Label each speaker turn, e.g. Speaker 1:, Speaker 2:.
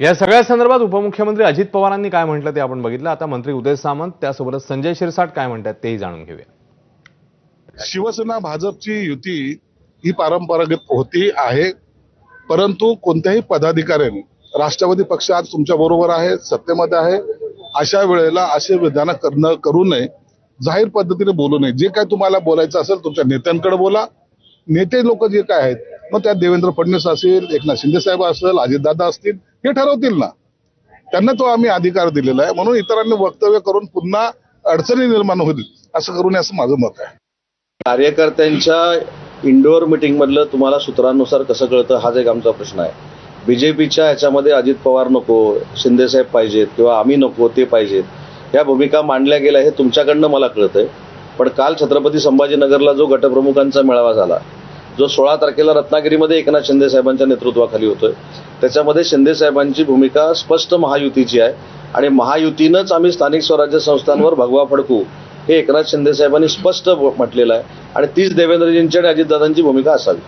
Speaker 1: या सगळ्या संदर्भात उपमुख्यमंत्री अजित पवारांनी काय म्हटलं ते आपण बघितलं. आता मंत्री उदय सामंत त्यासोबतच संजय शिरसाट काय म्हणतात तेही जाणून घेऊया.
Speaker 2: शिवसेना भाजपची युती ही पारंपरिक होती आहे. परंतु कोणत्याही पदाधिकाऱ्याने राष्ट्रवादी पक्ष आज तुमच्या बरोबर आहे सत्तेमध्ये आहे. अशा वेळेला असे विधान करणं करू नये. जाहीर पद्धतीने बोलू नये. जे काय तुम्हाला बोलायचं असेल तुमच्या नेत्यांकडे बोला. नेते लोक जे काय आहेत मग त्यात देवेंद्र फडणवीस असेल एकनाथ शिंदे साहेब असेल अजितदादा असतील हे ठरवतील ना. त्यांना तो आम्ही अधिकार दिलेला आहे. म्हणून इतरांनी वक्तव्य करून पुन्हा अडचणी निर्माण होईल असं करू नये असं माझं मत आहे.
Speaker 3: कार्यकर्त्यांच्या इंडोअर मिटिंग मधलं तुम्हाला सूत्रांनुसार कसं कळतं हाच एक आमचा प्रश्न आहे. बीजेपीच्या ह्याच्यामध्ये अजित पवार नको शिंदेसाहेब पाहिजेत किंवा आम्ही नको ते पाहिजेत. या भूमिका मांडल्या गेल्या हे तुमच्याकडनं मला कळतंय. पण काल छत्रपती संभाजीनगरला जो गटप्रमुखांचा मेळावा झाला जो सोळा तारखेला रत्नागिरीमध्ये एकनाथ शिंदे साहेबांच्या नेतृत्वाखाली होतोय. त्याच्यामध्ये शिंदे साहेबांची भूमिका स्पष्ट महायुतीची आहे. आणि महायुतीनंच आम्ही स्थानिक स्वराज्य संस्थांवर भगवा फडकू हे एकनाथ शिंदे साहेबांनी स्पष्ट म्हटलेलं आहे. आणि तीच देवेंद्रजींची आणि अजितदादांची भूमिका असावी.